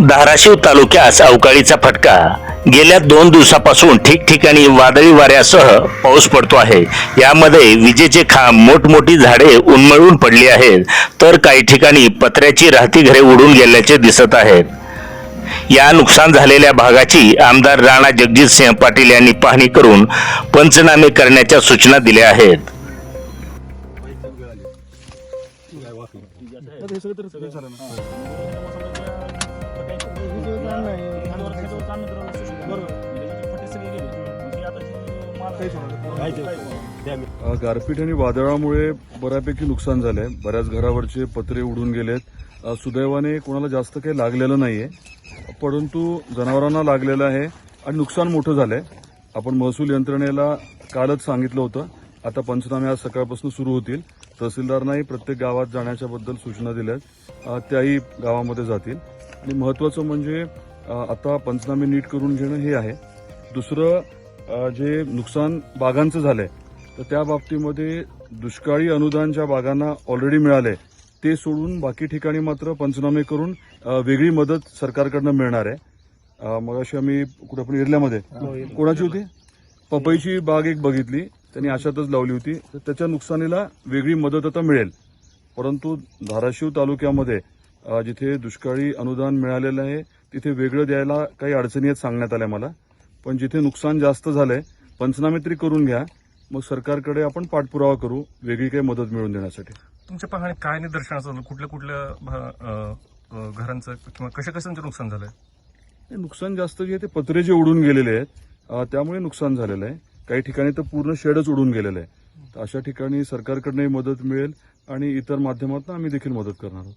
धाराशिव तालुक्यास अवकाळीचा फटका. गेल्या दोन दिवसापासून ठिकठिकाणी वादळी वाऱ्यासह पाऊस पडतो आहे. यामध्ये विजेचे खांब मोठमोठी झाडे उन्मळून पडली आहेत. तर काही ठिकाणी पत्र्याची राहती घरे उडून गेल्याचे दिसत आहेत. या नुकसान झालेल्या भागाची आमदार राणा जगजितसिंह पाटील यांनी पाहणी करून पंचनामे करण्याच्या सूचना दिल्या आहेत. गारपीट आणि वादळामुळे बऱ्यापैकी नुकसान झालंय. बऱ्याच घरावरचे पत्रे उडून गेलेत. सुदैवाने कोणाला जास्त काही लागलेलं नाहीये. परंतु जनावरांना लागलेलं आहे आणि नुकसान मोठं झालंय. आपण महसूल यंत्रणेला कालच सांगितलं होतं. आता पंचनामे आज सकाळपासून सुरू होतील. तहसीलदारांनाही प्रत्येक गावात जाण्याच्या बद्दल सूचना दिल्या त्याही गावामध्ये जातील. आणि महत्वाचं म्हणजे आता पंचनामे नीट करून घेणं हे आहे. दुसरं जे नुकसान बागांचं झालंय तर त्या बाबतीमध्ये दुष्काळी अनुदान ज्या बागांना ऑलरेडी मिळाले ते सोडून बाकी ठिकाणी मात्र पंचनामे करून वेगळी मदत सरकारकडनं मिळणार आहे. मग अशी आम्ही कुठं पण एरल्यामध्ये कोणाची होती? पपईची बाग एक बघितली त्यांनी अशातच लावली होती. तर त्याच्या नुकसानीला वेगळी मदत आता मिळेल. परंतु धाराशिव तालुक्यामध्ये जिथे दुष्काळी अनुदान मिळालेलं आहे तिथे वेगळं द्यायला काही अडचणी आहेत सांगण्यात आल्या मला. पण जिथे नुकसान जास्त झालंय पंचनामे तरी करून घ्या. मग सरकारकडे आपण पाठपुरावा करू वेगळी काही मदत मिळवून देण्यासाठी. तुमच्या पाहण्यात काय निदर्शनाचं आलं? कुठल्या कुठल्या घरांचं किंवा कशा कशांचं नुकसान झालंय? हे नुकसान जास्त जे ते पत्रे जे उडून गेलेले आहेत त्यामुळे नुकसान झालेलं आहे. काही ठिकाणी तर पूर्ण शेडच उडून गेलेलं आहे. तर अशा ठिकाणी सरकारकडनंही मदत मिळेल आणि इतर माध्यमातून आम्ही देखील मदत करणार आहोत.